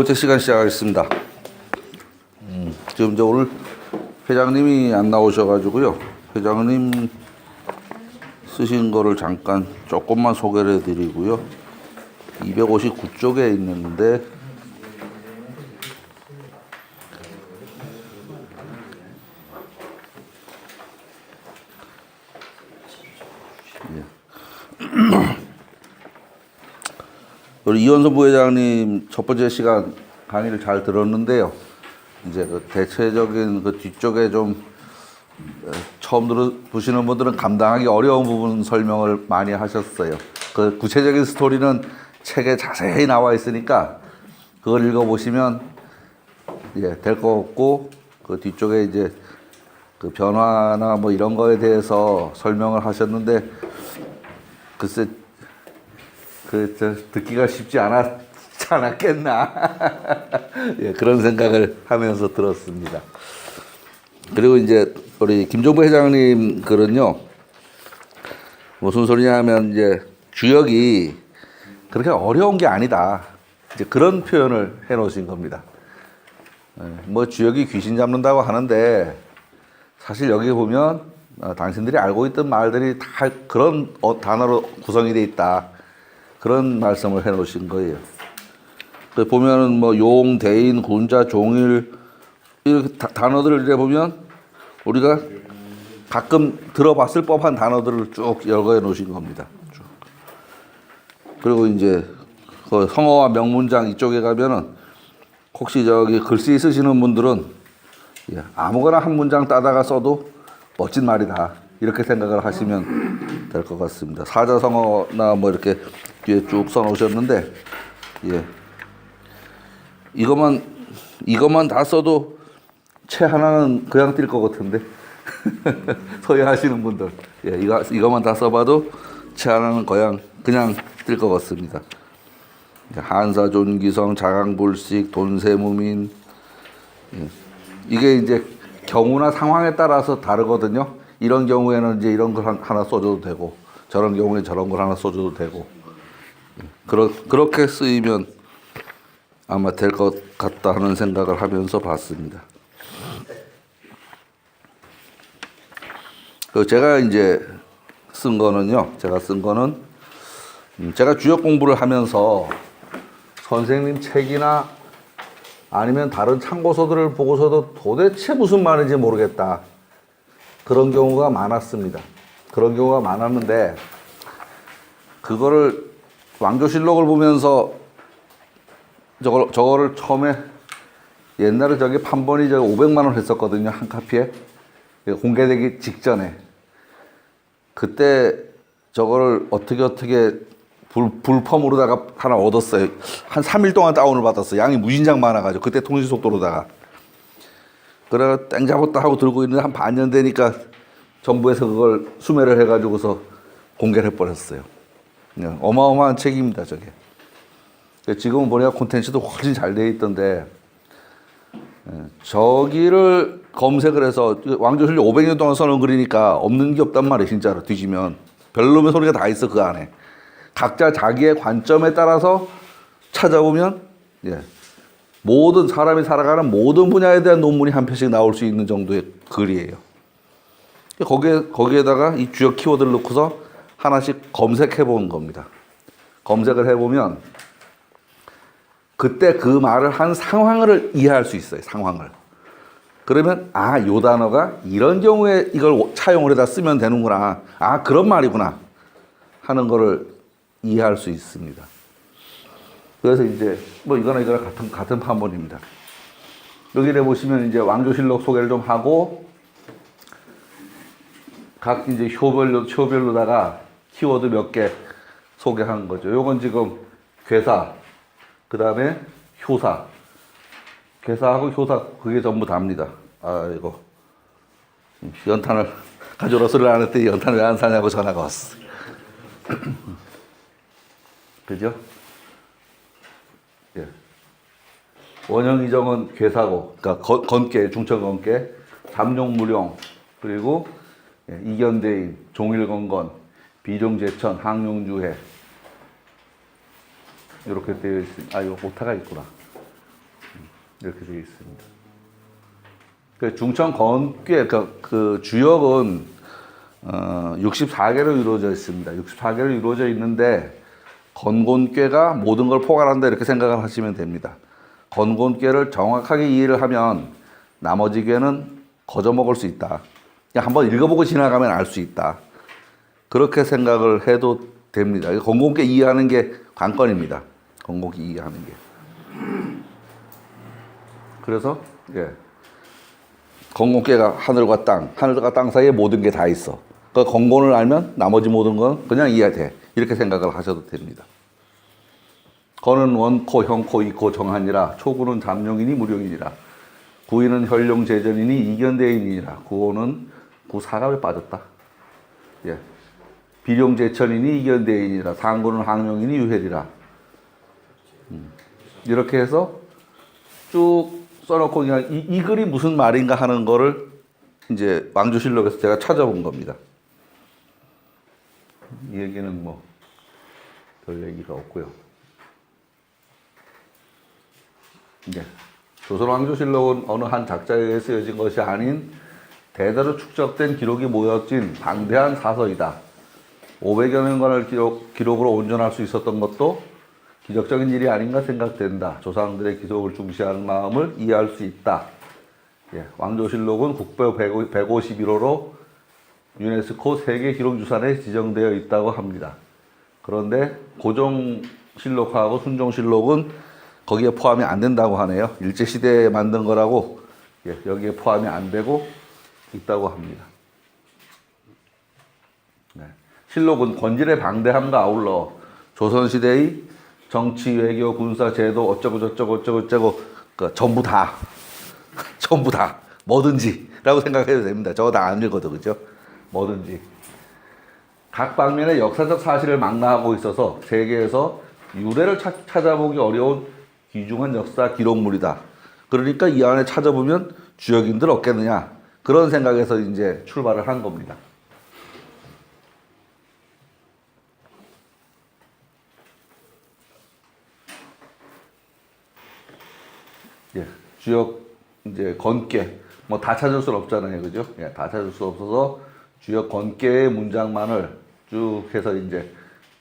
번째 시간 시작하겠습니다. 음, 지금 이제 오늘 회장님이 안 나오셔가지고요. 회장님 쓰신 거를 잠깐 조금만 소개를 해드리고요. 259쪽에 있는데 우리 이원선 부회장님 첫 번째 시간 강의를 잘 들었는데요. 이제 그 대체적인 그 뒤쪽에 좀 어, 처음 들어보시는 분들은 감당하기 어려운 부분 설명을 많이 하셨어요. 그 구체적인 스토리는 책에 자세히 나와 있으니까 그걸 읽어보시면 예, 될것 같고 그 뒤쪽에 이제 그 변화나 뭐 이런 거에 대해서 설명을 하셨는데 글쎄 그, 저, 듣기가 쉽지 않았, 않았겠나. 예, 그런 생각을 하면서 들었습니다. 그리고 이제, 우리 김종부 회장님 글은요, 무슨 소리냐 하면 이제 주역이 그렇게 어려운 게 아니다. 이제 그런 표현을 해 놓으신 겁니다. 예, 뭐 주역이 귀신 잡는다고 하는데 사실 여기 보면 어, 당신들이 알고 있던 말들이 다 그런 어, 단어로 구성이 돼 있다. 그런 말씀을 해 놓으신 거예요. 그 보면은 뭐 용, 대인, 군자, 종일 이렇게 다- 단어들을 이래 보면 우리가 가끔 들어봤을 법한 단어들을 쭉 열거해 놓으신 겁니다. 쭉. 그리고 이제 그 성어와 명문장 이쪽에 가면은 혹시 저기 글씨 쓰시는 분들은 예, 아무거나 한 문장 따다가 써도 멋진 말이다. 이렇게 생각을 하시면 될 것 같습니다. 사자성어나 뭐 이렇게 뒤에 쭉 써놓으셨는데, 예. 이것만, 이것만 다 써도 채 하나는 그냥 뛸 것 같은데. 소유하시는 분들. 예, 이거, 이것만 다 써봐도 채 하나는 그냥, 그냥 뛸 것 같습니다. 한사 존기성, 자강불식, 돈세무민, 예. 이게 이제 경우나 상황에 따라서 다르거든요. 이런 경우에는 이제 이런 걸 한- 하나 써줘도 되고, 저런 경우에 저런 걸 하나 써줘도 되고, 예. 그러, 그렇게 쓰이면 아마 될 것 같다 하는 생각을 하면서 봤습니다. 그 제가 이제 쓴 거는요, 제가 쓴 거는 음, 제가 주역 공부를 하면서 선생님 책이나 아니면 다른 참고서들을 보고서도 도대체 무슨 말인지 모르겠다. 그런 경우가 많았습니다. 그런 경우가 많았는데, 그거를 왕조실록을 보면서 저걸, 저거를 처음에 옛날에 저기 판본이 저 500만 원 했었거든요. 한 카피에. 공개되기 직전에. 그때 저거를 어떻게 어떻게 불, 불펌으로다가 하나 얻었어요. 한 3일 동안 다운을 받았어요. 양이 무진장 많아가지고. 그때 통신 속도로다가. 그래, 땡 잡았다 하고 들고 있는데 한 반년 되니까 정부에서 그걸 수매를 해가지고서 공개를 해버렸어요. 그냥 어마어마한 책입니다, 저게. 지금은 보니까 콘텐츠도 훨씬 잘돼 있던데, 예, 저기를 검색을 해서 왕조실록 500년 동안 써놓은 글이니까 없는 게 없단 말이에요, 진짜로 뒤지면. 별놈의 소리가 다 있어, 그 안에. 각자 자기의 관점에 따라서 찾아보면, 예, 모든 사람이 살아가는 모든 분야에 대한 논문이 한 편씩 나올 수 있는 정도의 글이에요. 거기에, 거기에다가 이 주요 키워드를 넣고서 하나씩 검색해 본 겁니다. 검색을 해보면 그때 그 말을 한 상황을 이해할 수 있어요. 상황을. 그러면 아, 요 단어가 이런 경우에 이걸 차용을 해다 쓰면 되는구나. 아, 그런 말이구나. 하는 거를 이해할 수 있습니다. 그래서 이제 뭐 이거나 이거나 같은 같은 판본입니다. 여기를 보시면 이제 왕조실록 소개를 좀 하고 각 이제 효별로 효별로다가 키워드 몇 개 소개한 거죠. 요건 지금 괴사, 그 다음에 효사, 괴사하고 효사 그게 전부 답니다. 아 이거 연탄을 가져오라 소리를 안 했더니 연탄을 왜 안 사냐고 전화가 왔어. 그죠? 예. 원형 이정은 괴사고, 그러니까 건- 건계, 중천 건계, 잠룡무령, 그리고 예, 이견대인, 종일건건, 비종제천, 항용주해 이렇게 되어 있습니다. 아 이거 오타가 있구나. 이렇게 되어 있습니다. 그 중천 건꽤 그, 그 주역은 어, 64개로 이루어져 있습니다. 64개로 이루어져 있는데 건곤괴가 모든 걸 포괄한다 이렇게 생각을 하시면 됩니다. 건곤괴를 정확하게 이해를 하면 나머지 괴는 거저 먹을 수 있다. 한번 읽어보고 지나가면 알 수 있다. 그렇게 생각을 해도 됩니다. 건곤괴 이해하는 게 관건입니다. 건곤괴 이해하는 게. 그래서 예. 건곤괴가 하늘과 땅, 하늘과 땅 사이에 모든 게 다 있어. 그 건곤을 알면 나머지 모든 건 그냥 이해돼. 이렇게 생각을 하셔도 됩니다. 건은 원코, 형코, 이코, 정한이라 초구는 잠룡이니 무룡이니라 구이는 혈룡 제전이니 이견대인이니라 구호는 구사갑에 빠졌다. 예. 비룡 제천이니 이견대인이라 상구는 항룡이니 유혈이라 음. 이렇게 해서 쭉 써놓고 그냥 이, 이 글이 무슨 말인가 하는 거를 이제 왕조실록에서 제가 찾아본 겁니다. 이 얘기는 뭐 별 얘기가 없고요. 네. 조선 왕조실록은 어느 한 작자에 의해 쓰여진 것이 아닌 대대로 축적된 기록이 모여진 방대한 사서이다. 500여 년간을 기록, 기록으로 온전할 수 있었던 것도 기적적인 일이 아닌가 생각된다. 조상들의 기록을 중시하는 마음을 이해할 수 있다. 예, 왕조실록은 국보 151호로 유네스코 세계 기록유산에 지정되어 있다고 합니다. 그런데 고종실록하고 순종실록은 거기에 포함이 안 된다고 하네요. 일제시대에 만든 거라고 예, 여기에 포함이 안 되고 있다고 합니다. 네. 실록은 권질의 방대함과 아울러 조선시대의 정치, 외교, 군사, 제도 어쩌고 저쩌고 어쩌고 저쩌고 그 전부 다 전부 다 뭐든지라고 생각해도 됩니다. 저거 다 안 읽어도 그죠? 뭐든지 각 방면의 역사적 사실을 망라하고 있어서 세계에서 유래를 찾, 찾아보기 어려운 귀중한 역사 기록물이다. 그러니까 이 안에 찾아보면 주역인들 없겠느냐 그런 생각에서 이제 출발을 한 겁니다. 예, 주역 이제 건께 뭐 다 찾을 수는 없잖아요, 그죠? 예, 다 찾을 수 없어서 주역 건께의 문장만을 쭉 해서 이제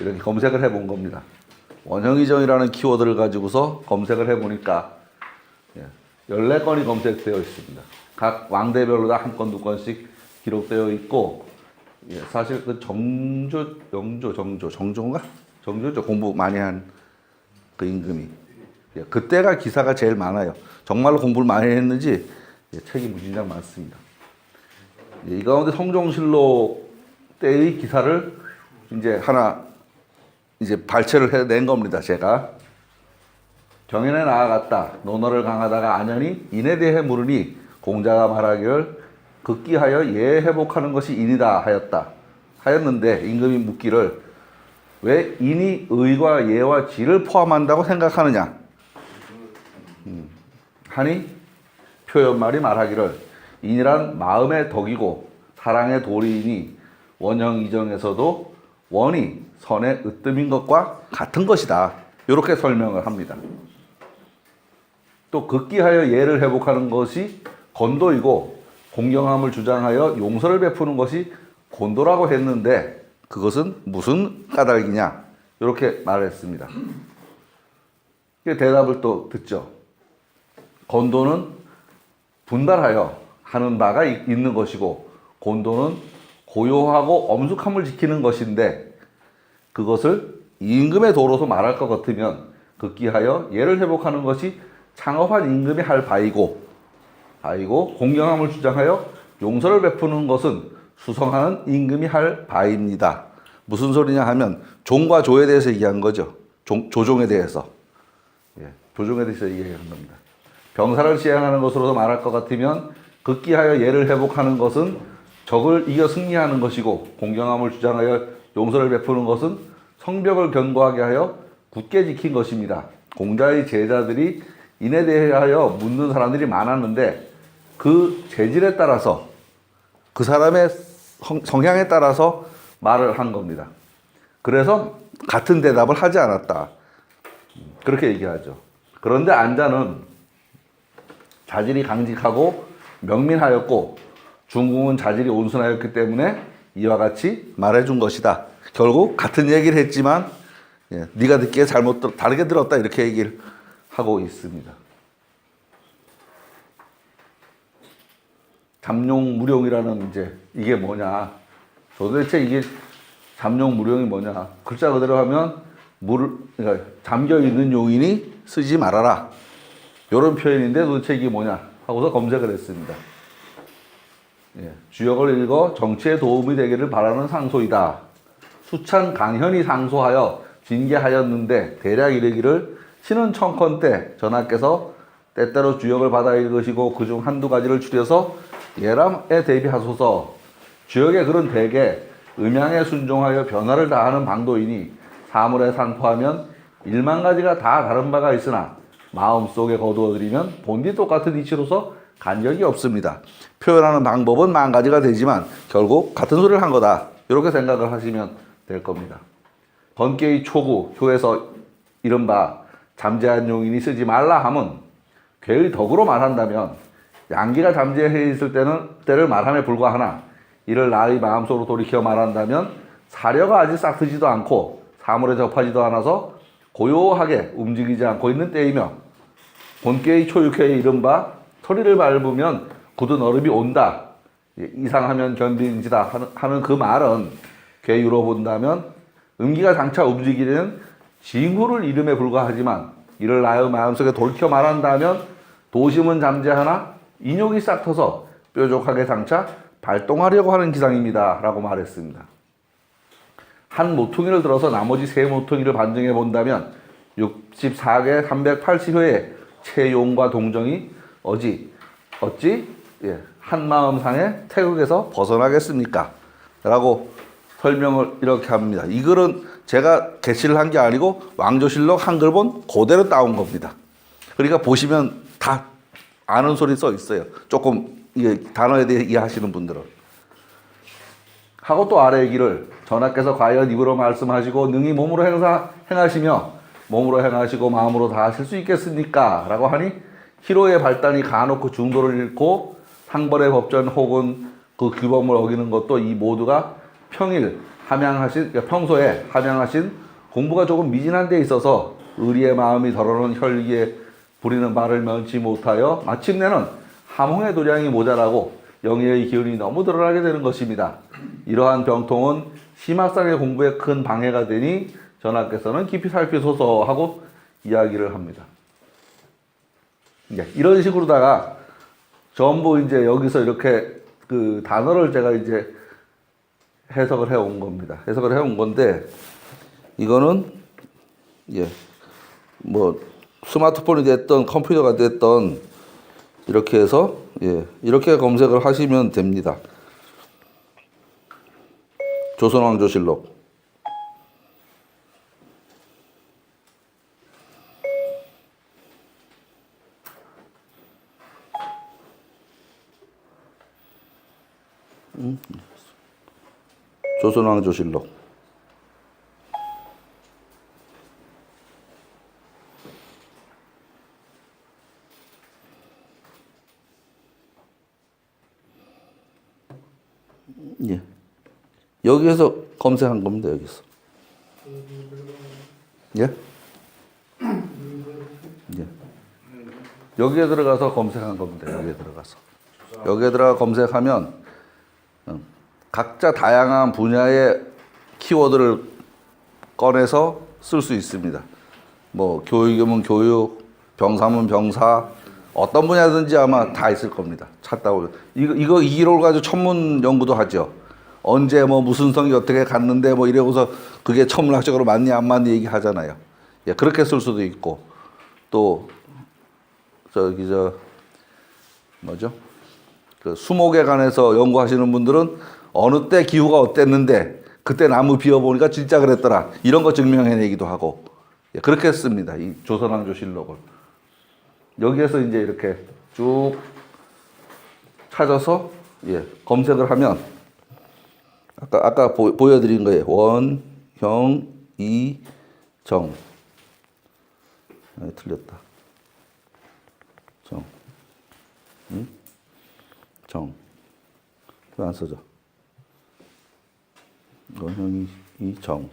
이렇게 검색을 해본 겁니다. 원형이정이라는 키워드를 가지고서 검색을 해보니까 예, 14건이 검색되어 있습니다. 각 왕대별로 다 한 건, 두 건씩 기록되어 있고 예, 사실 그 정조, 영조, 정조, 정조인가? 정조죠. 공부 많이 한 그 임금이. 예, 그때가 기사가 제일 많아요. 정말로 공부를 많이 했는지 예, 책이 무진장 많습니다. 예, 이 가운데 성종실록 때의 기사를 이제 하나 이제 발췌를 해낸 겁니다. 제가 경연에 나아갔다. 논어를 강하다가 안연히 인에 대해 물으니 공자가 말하기를 극기하여 예 회복하는 것이 인이다 하였다. 하였는데 임금이 묻기를 왜 인이 의과 예와 지를 포함한다고 생각하느냐? 음, 하니 표현말이 말하기를 인이란 마음의 덕이고 사랑의 도리이니 원형 이정에서도 원이 선의 으뜸인 것과 같은 것이다. 이렇게 설명을 합니다. 또 극기하여 예를 회복하는 것이 건도이고 공경함을 주장하여 용서를 베푸는 것이 곤도라고 했는데 그것은 무슨 까닭이냐 이렇게 말했습니다. 대답을 또 듣죠. 건도는 분발하여 하는 바가 이- 있는 것이고 곤도는 고요하고 엄숙함을 지키는 것인데 그것을 임금의 도로서 말할 것 같으면 극기하여 예를 회복하는 것이 창업한 임금이 할 바이고 바이고 공경함을 주장하여 용서를 베푸는 것은 수성하는 임금이 할 바입니다. 무슨 소리냐 하면 종과 조에 대해서 얘기한 거죠. 종, 조종에 대해서. 예, 조종에 대해서 얘기한 겁니다. 병사를 시행하는 것으로서 말할 것 같으면 극기하여 예를 회복하는 것은 적을 이겨 승리하는 것이고 공경함을 주장하여 용서를 베푸는 것은 성벽을 견고하게 하여 굳게 지킨 것입니다. 공자의 제자들이 인에 대하여 묻는 사람들이 많았는데 그 재질에 따라서 그 사람의 성, 성향에 따라서 말을 한 겁니다. 그래서 같은 대답을 하지 않았다. 그렇게 얘기하죠. 그런데 안자는 자질이 강직하고 명민하였고 중궁은 자질이 온순하였기 때문에 이와 같이 말해준 것이다. 결국 같은 얘기를 했지만 예, 네가 듣기에 잘못 들, 다르게 들었다 이렇게 얘기를 하고 있습니다. 잠룡 무룡이라는 이제 이게 뭐냐? 도대체 이게 잠룡 무룡이 뭐냐? 글자 그대로 하면 물 그러니까 잠겨 있는 용인이 쓰지 말아라. 이런 표현인데 도대체 이게 뭐냐? 하고서 검색을 했습니다. 예, 주역을 읽어 정치에 도움이 되기를 바라는 상소이다. 수찬 강현이 상소하여 징계하였는데 대략 이르기를 신은 청컨 때 전하께서 때때로 주역을 받아 읽으시고 그중 한두 가지를 추려서 예람에 대비하소서 주역의 글은 대개 음양에 순종하여 변화를 다하는 방도이니 사물에 산포하면 일만 가지가 다 다른 바가 있으나 마음속에 거두어들이면 본디 똑같은 이치로서 간격이 없습니다. 표현하는 방법은 만 가지가 되지만 결국 같은 소리를 한 거다. 이렇게 생각을 하시면 될 겁니다. 번개의 초구 효에서 이른바 잠재한 용인이 쓰지 말라 함은 괴의 덕으로 말한다면 양기가 잠재해 있을 때는 때를 말함에 불과하나 이를 나의 마음속으로 돌이켜 말한다면 사려가 아직 싹 트지도 않고 사물에 접하지도 않아서 고요하게 움직이지 않고 있는 때이며 본께의 초육회에 이른바 소리를 밟으면 굳은 얼음이 온다. 예, 이상하면 견딘지다 하는, 그 말은 괴유로 본다면 음기가 장차 움직이는 징후를 이름에 불과하지만 이를 나의 마음속에 돌켜 말한다면 도심은 잠재하나 인욕이 싹 터서 뾰족하게 장차 발동하려고 하는 기상입니다. 라고 말했습니다. 한 모퉁이를 들어서 나머지 세 모퉁이를 반증해 본다면 64개 380회의 채용과 동정이 어지 어찌 예, 한 마음상의 태극에서 벗어나겠습니까? 라고 설명을 이렇게 합니다. 이 글은 제가 게시를 한 게 아니고 왕조실록 한글 본 그대로 따온 겁니다. 그러니까 보시면 다 아는 소리 써 있어요. 조금 단어에 대해 이해하시는 분들은. 하고 또 아래 길을 전하께서 과연 입으로 말씀하시고 능히 몸으로 행사 행하시며 몸으로 행하시고 마음으로 다 하실 수 있겠습니까? 라고 하니 희로의 발단이 가놓고 중도를 잃고 상벌의 법전 혹은 그 규범을 어기는 것도 이 모두가 평일 함양하신 그러니까 평소에 함양하신 공부가 조금 미진한 데 있어서 의리의 마음이 덜어놓은 혈기에 부리는 말을 면치 못하여 마침내는 함홍의 도량이 모자라고 영예의 기운이 너무 드러나게 되는 것입니다. 이러한 병통은 심학상의 공부에 큰 방해가 되니 전하께서는 깊이 살피소서 하고 이야기를 합니다. 이제 이런 식으로다가 전부 이제 여기서 이렇게 그 단어를 제가 이제 해석을 해 온 겁니다. 해석을 해 온 건데 이거는 예. 뭐 스마트폰이 됐던 컴퓨터가 됐던 이렇게 해서 예. 이렇게 검색을 하시면 됩니다. 조선왕조실록 조선왕조실록 예. 여기에서 검색한 겁니다. 여기서. 예? 예. 여기에 들어가서 검색한 겁니다. 여기에 들어가서. 여기에 들어가 검색하면 음, 각자 다양한 분야의 키워드를 꺼내서 쓸 수 있습니다. 뭐 교육이면 교육, 병사면 병사, 어떤 분야든지 아마 다 있을 겁니다. 찾다고 이거 이거 이걸 가지고 천문 연구도 하죠. 언제 뭐 무슨 성이 어떻게 갔는데 뭐 이래고서 그게 천문학적으로 맞니 안 맞니 얘기하잖아요. 예, 그렇게 쓸 수도 있고 또 저기 저 뭐죠? 그 수목에 관해서 연구하시는 분들은 어느 때 기후가 어땠는데 그때 나무 비워 보니까 진짜 그랬더라 이런 거 증명해내기도 하고 예, 그렇게 씁니다. 이 조선왕조 실록을 여기에서 이제 이렇게 쭉 찾아서 예, 검색을 하면 아까 아까 보, 보여드린 거예요. 원, 형, 이, 정. 아, 틀렸다. 정. 응? 정. 왜안 써져? 이거 형이 이 정.